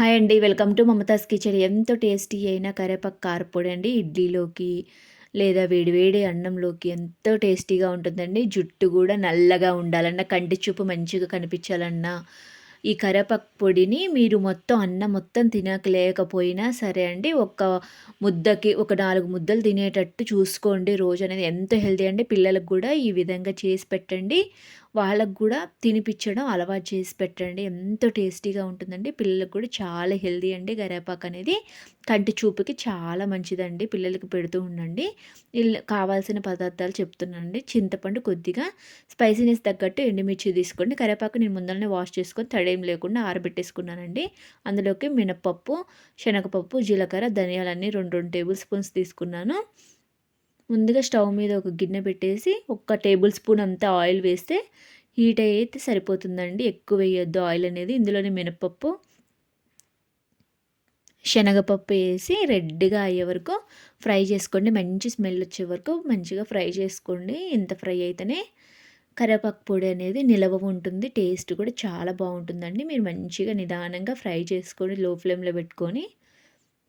Hi అండి. Welcome to Mamatha's kitchen. ఎంతో tasty అయిన కరేపాకు కారపొడి అండి. ఇడ్లీలోకి లేదా వేడివేడి అన్నంలోకి ఎంతో టేస్టీగా ఉంటుందండి. జుట్టు కూడా నల్లగా ఉండాలన్నా కంటి చూపు మంచిగా కనిపించాలన్నా ఈ కరేపాకు పొడిని మీరు మొత్తం అన్నం మొత్తం తినకలేకపోయినా సరే అండి ఒక ముద్దకి ఒక నాలుగు ముద్దలు తినేటట్టు చూసుకోండి. రోజు అనేది ఎంతో హెల్తీ అండి. పిల్లలకు కూడా ఈ విధంగా చేసి పెట్టండి. వాళ్ళకు కూడా తినిపించడం అలవాటు చేసి పెట్టండి. ఎంతో టేస్టీగా ఉంటుందండి. పిల్లలకు కూడా చాలా హెల్దీ అండి. కరేపాకు అనేది కంటి చూపుకి చాలా మంచిదండి. పిల్లలకి పెడుతూ ఉండండి. కావాల్సిన పదార్థాలు చెప్తున్నానండి. చింతపండు కొద్దిగా స్పైసీనెస్ తగ్గట్టు ఎండుమిర్చి తీసుకోండి. కరేపాకు నేను ముందరనే వాష్ చేసుకొని తడేం లేకుండా ఆరబెట్టేసుకున్నానండి. అందులోకి మినపప్పు శనగపప్పు జీలకర్ర ధనియాలన్నీ రెండు రెండు టేబుల్ స్పూన్స్ తీసుకున్నాను. ముందుగా స్టవ్ మీద ఒక గిన్నె పెట్టేసి ఒక టేబుల్ స్పూన్ అంతా ఆయిల్ వేస్తే హీట్ అయితే సరిపోతుందండి. ఎక్కువ వేయొద్దు ఆయిల్ అనేది. ఇందులోనే మినపప్పు శనగపప్పు వేసి రెడ్గా అయ్యే వరకు ఫ్రై చేసుకోండి. మంచి స్మెల్ వచ్చే వరకు మంచిగా ఫ్రై చేసుకోండి. ఇంత ఫ్రై అయితేనే కరివేపాకు పొడి అనేది నిలవ ఉంటుంది. టేస్ట్ కూడా చాలా బాగుంటుందండి. మీరు మంచిగా నిదానంగా ఫ్రై చేసుకొని లో ఫ్లేమ్లో పెట్టుకొని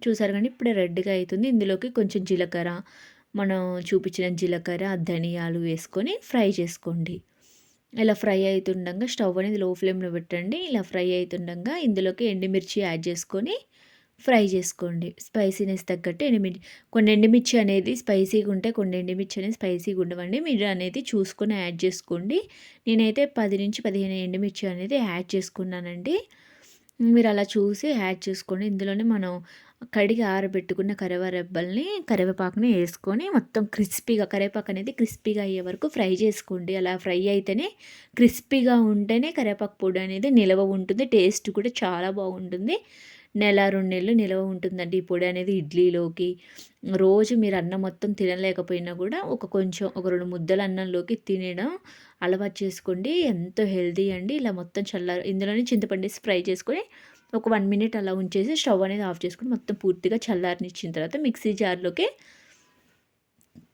చూసారు కానీ ఇప్పుడే రెడ్గా అవుతుంది ఇందులోకి కొంచెం జీలకర్ర మనం చూపించిన జీలకర్ర ధనియాలు వేసుకొని ఫ్రై చేసుకోండి. ఇలా ఫ్రై అవుతుండగా స్టవ్ అనేది లో ఫ్లేమ్లో పెట్టండి. ఇలా ఫ్రై అవుతుండగా ఇందులోకి ఎండుమిర్చి యాడ్ చేసుకొని ఫ్రై చేసుకోండి. స్పైసీనెస్ తగ్గట్టు ఎండుమిర్చి కొన్ని ఎండుమిర్చి అనేది స్పైసీగా ఉంటే కొన్ని ఎండుమిర్చి అనేది స్పైసీగా ఉండవండి. మీరు అనేది చూసుకొని యాడ్ చేసుకోండి. నేనైతే పది నుంచి పదిహేను ఎండుమిర్చి అనేది యాడ్ చేసుకున్నానండి. మీరు అలా చూసి యాడ్ చేసుకోండి ఇందులోనే మనం కడిగి ఆరబెట్టుకున్న కరివేరెబ్బల్ని కరివేపాకుని వేసుకొని మొత్తం క్రిస్పీగా కరివేపాకు అనేది క్రిస్పీగా అయ్యే వరకు ఫ్రై చేసుకోండి. అలా ఫ్రై అయితేనే క్రిస్పీగా ఉంటేనే కరివేపాకు పొడి అనేది నిలవ ఉంటుంది. టేస్ట్ కూడా చాలా బాగుంటుంది. నెల రెండు నెలలు నిలవ ఉంటుందండి ఈ పొడి అనేది ఇడ్లీలోకి. రోజు మీరు అన్నం మొత్తం తినలేకపోయినా కూడా ఒక కొంచెం ఒక రెండు ముద్దల అన్నంలోకి తినడం అలవాటు చేసుకోండి. ఎంతో హెల్తీ అండి. ఇలా మొత్తం చల్ల ఇందులోనే చింతపండు ఫ్రై చేసుకొని ఒక వన్ మినిట్ అలా ఉంచేసి స్టవ్ అనేది ఆఫ్ చేసుకుని మొత్తం పూర్తిగా చల్లారనిచ్చిన తర్వాత మిక్సీ జార్లోకి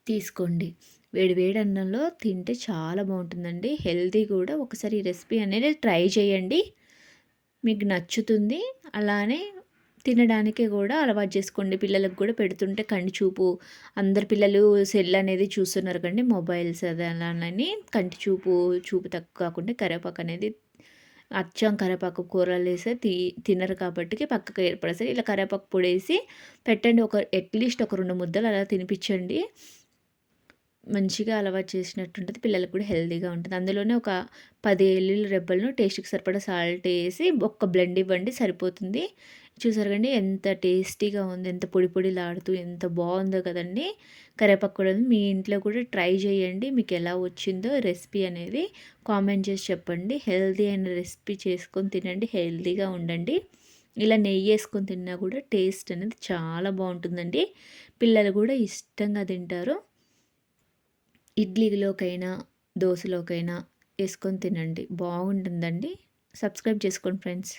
తీసుకోండి. వేడి వేడి అన్నంలో తింటే చాలా బాగుంటుందండి. హెల్తీ కూడా. ఒకసారి ఈ రెసిపీ అనేది ట్రై చేయండి. మీకు నచ్చుతుంది. అలానే తినడానికి కూడా అలవాటు చేసుకోండి. పిల్లలకు కూడా పెడుతుంటే కంటి చూపు అందరు పిల్లలు సెల్ అనేది చూస్తున్నారు కండి. మొబైల్స్ అలానని కంటి చూపు చూపు తక్కువ కాకుండా కరివేపాకు అనేది అచ్చం కరివేపాకు కూరలు వేస్తే తి తినరు కాబట్టి పక్కకు ఏర్పడేస్తారు ఇలా కరివేపాకు పొడి వేసి పెట్టండి. ఒక అట్లీస్ట్ ఒక రెండు ముద్దలు అలా తినిపించండి. మంచిగా అలవాటు చేసినట్టుంటుంది. పిల్లలకు కూడా హెల్తీగా ఉంటుంది. అందులోనే ఒక పది ఎల్లుల్లి రెబ్బలను టేస్ట్కి సరిపడా సాల్ట్ వేసి ఒక్క బ్లెండ్ ఇవ్వండి. సరిపోతుంది. చూసారు కండి ఎంత టేస్టీగా ఉంది ఎంత పొడి పొడిలాడుతూ ఎంత బాగుందో కదండి. కరేపాకు కూడా మీ ఇంట్లో కూడా ట్రై చేయండి. మీకు ఎలా వచ్చిందో రెసిపీ అనేది కామెంట్ చేసి చెప్పండి. హెల్తీ అయిన రెసిపీ చేసుకొని తినండి. హెల్తీగా ఉండండి. ఇలా నెయ్యి వేసుకొని తిన్నా కూడా టేస్ట్ అనేది చాలా బాగుంటుందండి. పిల్లలు కూడా ఇష్టంగా తింటారు. ఇడ్లీలోకైనా దోశలోకైనా వేసుకొని తినండి. బాగుంటుందండి. సబ్స్క్రైబ్ చేసుకోండి ఫ్రెండ్స్.